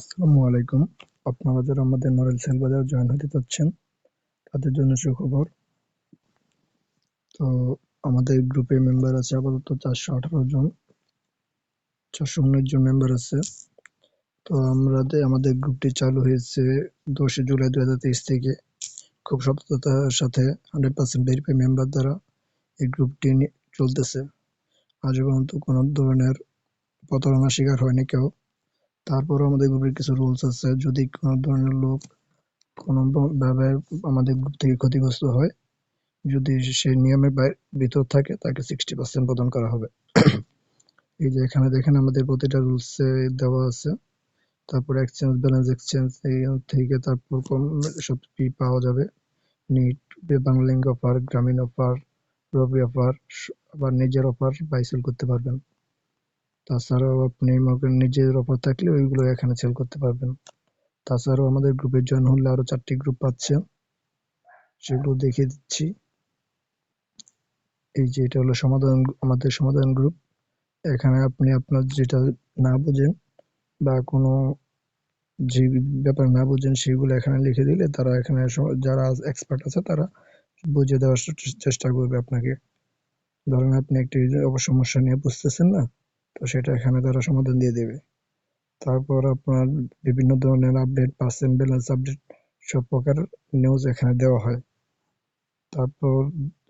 আসসালামু আলাইকুম আপনারা যারা আমাদের মডেল সেল বাজার জয়েন হতে চাচ্ছেন, তাদের জন্য সুখবর। তো আমাদের গ্রুপে মেম্বার আছে আপাতত চারশো আঠারো জন, চারশো উনিশ জন মেম্বার আছে। তো আমরা আমাদের গ্রুপটি চালু হয়েছে দশই জুলাই দু হাজার তেইশ থেকে। খুব সততার সাথে হান্ড্রেড পার্সেন্ট ভেরিফাই মেম্বার দ্বারা এই গ্রুপটি চলতেছে। আজ পর্যন্ত কোনো ধরনের প্রতারণার শিকার হয়নি কেউ। তারপরও আমাদের গ্রুপের কিছু রুলস আছে। যদি কোনো ধরনের লোক কোনো ভাবে আমাদের গ্রুপ থেকে ক্ষতিগ্রস্ত হয়, যদি সে নিয়মের ভিতর থাকে, তাকে সিক্সটি পার্সেন্ট প্রদান করা হবে। এই যে এখানে দেখেন আমাদের প্রতিটা রুলসে দেওয়া আছে। তারপর এক্সচেঞ্জ ব্যালেন্স এক্সচেঞ্জ থেকে তারপর কম সব ফি পাওয়া যাবে। NEET Banglalink offer Grameen offer Robi offer আবার নিজের অফার বাইসেল করতে পারবেন। তাছাড়াও আপনি মনে নিজের অফার থাকলে ওইগুলো এখানে সেল করতে পারবেন। তাছাড়াও আমাদের গ্রুপে জয়েন হলে আরও চারটি গ্রুপ পাচ্ছেন সেগুলো দেখিয়ে দিচ্ছি। এই যে এটা হলো সমাধান, আমাদের সমাধান গ্রুপ এখানে আপনি আপনার যেটা না বুঝেন বা কোনো যে ব্যাপার না বুঝেন সেগুলো এখানে লিখে দিলে তারা এখানে যারা এক্সপার্ট আছে তারা বুঝে দেওয়ার চেষ্টা করবে আপনাকে। ধরেন আপনি একটি সমস্যা নিয়ে বুঝতেছেন না তো সেটা এখানে তারা সমাধান দিয়ে দেবে। তারপর আপনার বিভিন্ন ধরনের আপডেট পার্সেন্ট ব্যালেন্স আপডেট সব প্রকার নিউজ এখানে দেওয়া হয়। তারপর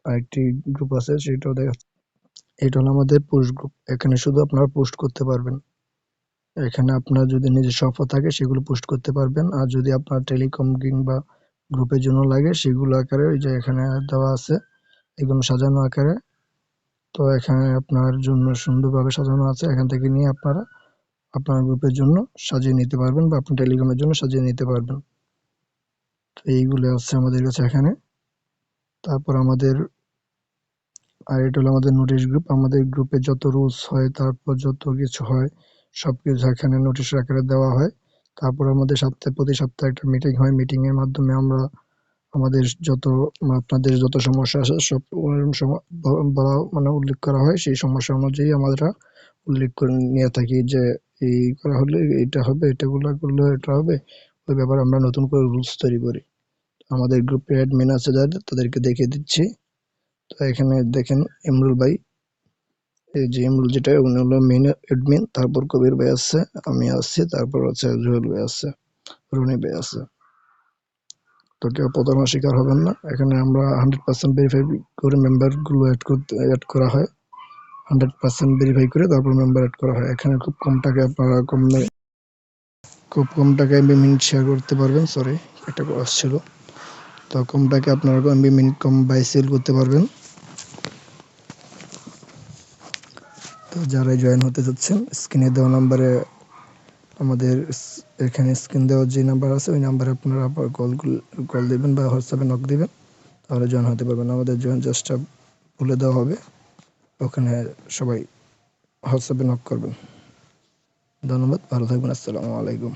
আরেকটি গ্রুপ আছে, সেটাও দেখা এটা হলো আমাদের পোস্ট গ্রুপ এখানে শুধু আপনারা পোস্ট করতে পারবেন। এখানে আপনার যদি নিজস্ব অফার থাকে, সেগুলো পোস্ট করতে পারবেন। আর যদি আপনার টেলিকম কিংবা গ্রুপের জন্য লাগে, সেগুলো আকারে ওই যে এখানে দেওয়া আছে, একদম সাজানো আকারে তো এখানে আপনার জন্য সুন্দরভাবে সাজানো আছে। এখান থেকে নিয়ে আপনারা আপনার গ্রুপের জন্য সাজিয়ে নিতে পারবেন বা আপনার টেলিগ্রামের জন্য সাজিয়ে নিতে পারবেন। তো এইগুলো আছে আমাদের কাছে এখানে। তারপর আমাদের আর এটা হলো আমাদের নোটিশ গ্রুপ আমাদের গ্রুপে যত রুলস হয়, তারপর যত কিছু হয় সব কিছু এখানে নোটিশ আকারে দেওয়া হয়। তারপর আমাদের সপ্তাহে, প্রতি সপ্তাহে একটা মিটিং হয়। মিটিং এর মাধ্যমে আমরা আমাদের যত আপনাদের যত সমস্যা আছে, সব বলা মানে উল্লেখ করা হয়, সেই সমস্যা অনুযায়ী আমরা উল্লেখ করে নিয়ে থাকি যে, এই করা হলে এটা হবে, এটা গুলা করলে এটা হবে, ওই ব্যাপারে আমরা নতুন করে রুলস তৈরি করি। আমাদের গ্রুপে অ্যাডমিন আছে যাদের তাদেরকে দেখিয়ে দিচ্ছি। তো এখানে দেখেন ইমরুল ভাই, এই যে ইমরুল যেটা, উনি হলো মেন অ্যাডমিন তারপর কবির ভাই আছে, আমি আছি, তারপর আছে জুয়েল ভাই আছে, রনি ভাই আছে। তো কেউ প্রতারণার শিকার হবেন না। এখানে আমরা হান্ড্রেড পার্সেন্ট ভেরিফাই করে মেম্বারগুলো অ্যাড করতে অ্যাড করা হয়। হান্ড্রেড পার্সেন্ট ভেরিফাই করে তারপর মেম্বার অ্যাড করা হয়। এখানে খুব কম টাকায় আপনারা কম খুব কম টাকায় এমবি মিনিট শেয়ার করতে পারবেন সরি একটা আসছিল। তো কম টাকায় আপনারা এমবি মিনিট কম বাই সেল করতে পারবেন। তো যারা জয়েন হতে যাচ্ছেন স্ক্রিনে দেওয়া নাম্বারে আমাদের এখানে স্ক্রিন দেওয়ার যে নাম্বার আছে, ওই নাম্বারে আপনারা আবার কল কল দেবেন বা হোয়াটসঅ্যাপে নক দেবেন, তাহলে জয়েন হতে পারবেন। আমাদের জয়েন জাস্টটা বলে দেওয়া হবে, ওখানে সবাই হোয়াটসঅ্যাপে নক করবেন। ধন্যবাদ, ভালো থাকবেন, আসসালামু আলাইকুম।